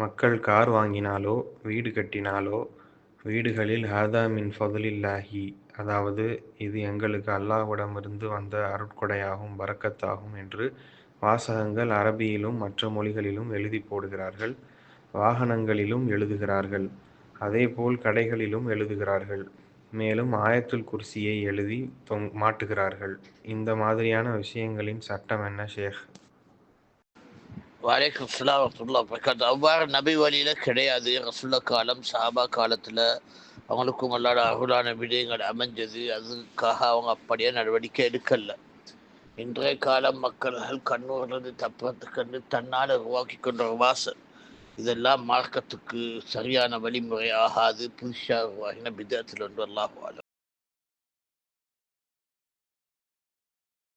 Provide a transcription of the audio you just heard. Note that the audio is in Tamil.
மக்கள் கார் வாங்கினாலோ வீடு கட்டினாலோ வீடுகளில் ஹாதா மின் ஃபதுலில்லாஹி. அதாவது இது எங்களுக்கு அல்லாஹ்விடமிருந்து வந்த அருட்கொடையாகும் வரக்கத்தாகும் என்று வாசகங்கள் அரபியிலும் மற்ற மொழிகளிலும் எழுதி போடுகிறார்கள் வாகனங்களிலும் எழுதுகிறார்கள். அதேபோல் கடைகளிலும் எழுதுகிறார்கள். மேலும் ஆயத்துல் குர்சியை எழுதி தொங் மாட்டுகிறார்கள் இந்த மாதிரியான விஷயங்களின் சட்டம் என்ன ஷேக்? வலைக்கம் ஃபுல்லாக வரத்துல்லா அவ்வாறு நபி வழியில கிடையாது ரசுல்லா காலம் சாபா காலத்தில் அவங்களுக்கும் அல்லாட அருளான விடயங்கள் அமைஞ்சது அதுக்காக அவங்க அப்படியே நடவடிக்கை எடுக்கல இன்றைய காலம் மக்கள்கள் கண்ணூர்லேருந்து தப்புறதுக்கு தன்னால் உருவாக்கி கொண்ட ஒரு வாசல் இதெல்லாம் மார்க்கத்துக்கு சரியான வழிமுறை ஆகாது புதுசாக உருவாகின பிதத்தில் ஒன்று எல்லாம்